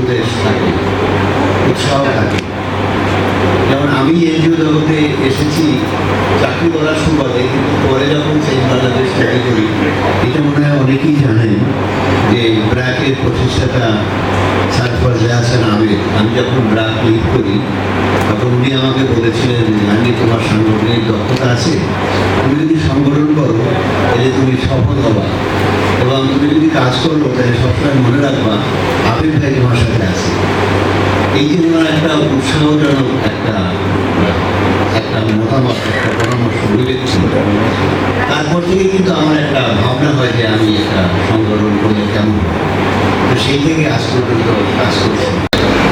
উপদেশ থাকে উৎসাহ থাকে। যেমন আমি এনজিও জগতে এসেছি, চাকরি করার সুবাদে, কিন্তু পরে যখন সেই বাংলাদেশ ট্রাই করি, এটা মনে হয় অনেকেই জানেন যে ব্র্যাকের প্রতিষ্ঠাতা সারফর হাসান আবেদ আমি যখন ব্র্যাক লিড করি, তখন উনি আমাকে বলেছিলেন যে আমি তোমার সাংগঠনিক দক্ষতা আছে। তুমি যদি সংগঠন করো, তাহলে তুমি সফল হবা। কাজ করো তাহলে সবসময় মনে রাখবা, আবির ভাই তোমার সাথে আছে। এই যে ওনার একটা উৎসাহজনক একটা একটা মতামত, একটা পরামর্শ ছিল তারপর থেকে কিন্তু আমার একটা ভাবনা হয় যে আমি একটা সংগঠন করলে কেমন তো সেই থেকে আজ পর্যন্ত কাজ করছি।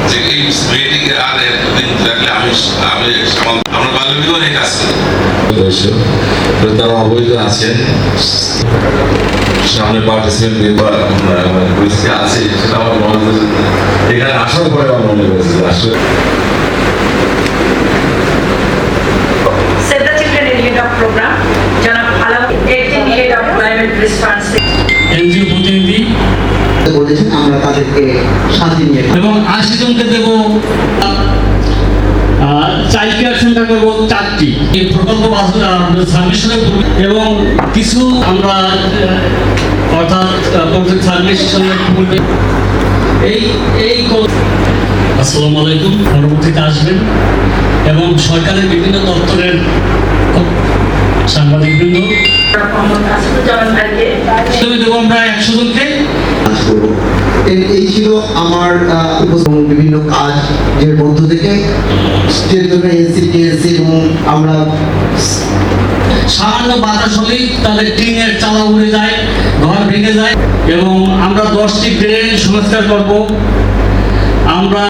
যে এই মেয়েটিকে আর একদিন রাখলে আমি আমি আমরা বাল্য বিবাহে কাজ করি। হয়েছে তো তারা অবৈধ আছেন সামনে পার্টিসিপেন্ট পরিস্থিতি আছে সেটা আমার মনে হয়েছে এখানে আসার পরে আমার মনে হয়েছে আসলে Save the Children in Need of program, জনাব Alam, 18 Head of Climate Response NGO প্রতিনিধি। বলেছেন আমরা তাদেরকে সাথে নিয়ে এবং আশি জনকে দেব চাইল্ড কেয়ার সেন্টার করব চারটি। এই প্রকল্প সাবমিশনের এবং কিছু আমরা অর্থাৎ প্রজেক্ট সাবমিশনের পূর্বে এই এই আসসালামু আলাইকুম পরবর্তীতে আসবেন। এবং সরকারের বিভিন্ন দপ্তরের সাংবাদিকবৃন্দ। আমরা একশো জনকে। এই- ছিল আমার বিভিন্ন কাজ মধ্য থেকে। টিএসসি এবং আমরা সামান্য বাতাস হলেই তাদের টিনের চালা উড়ে যায়, ঘর ভেঙে যায় এবং আমরা দশটি ড্রেন সংস্কার করব। আমরা